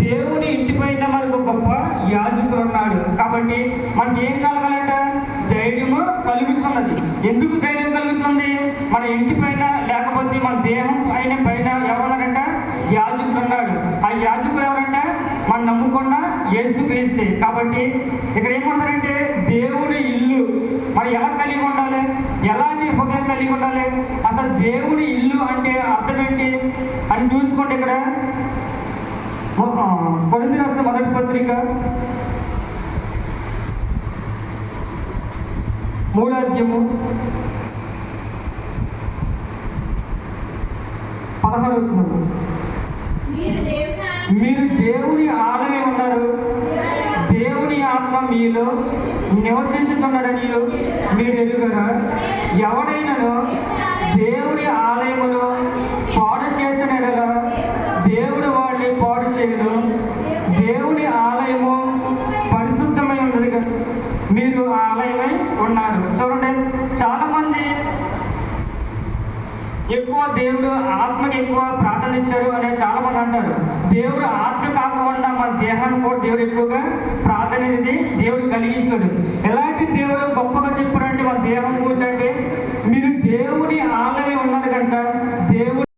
దేవుని ఇంటి పైన మనకు గొప్ప యాజకుడు ఉన్నాడు. కాబట్టి మనకి ఏం కలగాలంట? ధైర్యము కలుగుతున్నది ఎందుకు ధైర్యం కలుగుతుంది? మన ఇంటి పైన లేకపోతే మన దేహం అయిన పైన ఎవరున్నారంట? యాజకుడు ఉన్నాడు. ఆ యాజకుడు ఎవరంట? మనం నమ్ముకున్న యేసు క్రీస్తే. కాబట్టి ఇక్కడ ఏమంటారంటే దేవుడి ఇల్లు మనం ఎలా కలిగి ఉండాలి? ఎలాంటి హృదయం కలిగి ఉండాలి? అసలు దేవుడి ఇల్లు అంటే అర్థం ఏంటి? అని చూసుకోండి ఇక్కడ. కొరింది రాసిన మొదటి పత్రిక మూడో అధ్యయము పదహారు వచ్చినప్పుడు మీరు దేవుని ఆలమే ఉన్నారు. దేవుని ఆత్మ మీలో నివసించుతున్నాడని మీరు ఎరుగరా? ఎవడైనాను చేయడు దేవుని ఆలయము పరిశుద్ధమై ఉంది మీరు ఆలయమై ఉన్నారు. చూడండి చాలా మంది ఎక్కువ దేవుడు ఆత్మకి ఎక్కువ ప్రార్థన ఇచ్చాడు అని చాలా మంది అంటారు. దేవుడు ఆత్మ కాకుండా మన దేహాన్ని కూడా దేవుడు ఎక్కువగా ప్రాధాన్యత దేవుడు కలిగించాడు. ఎలాంటి దేవుడు గొప్పగా చెప్పాడంటే మన దేహం కూర్చంటే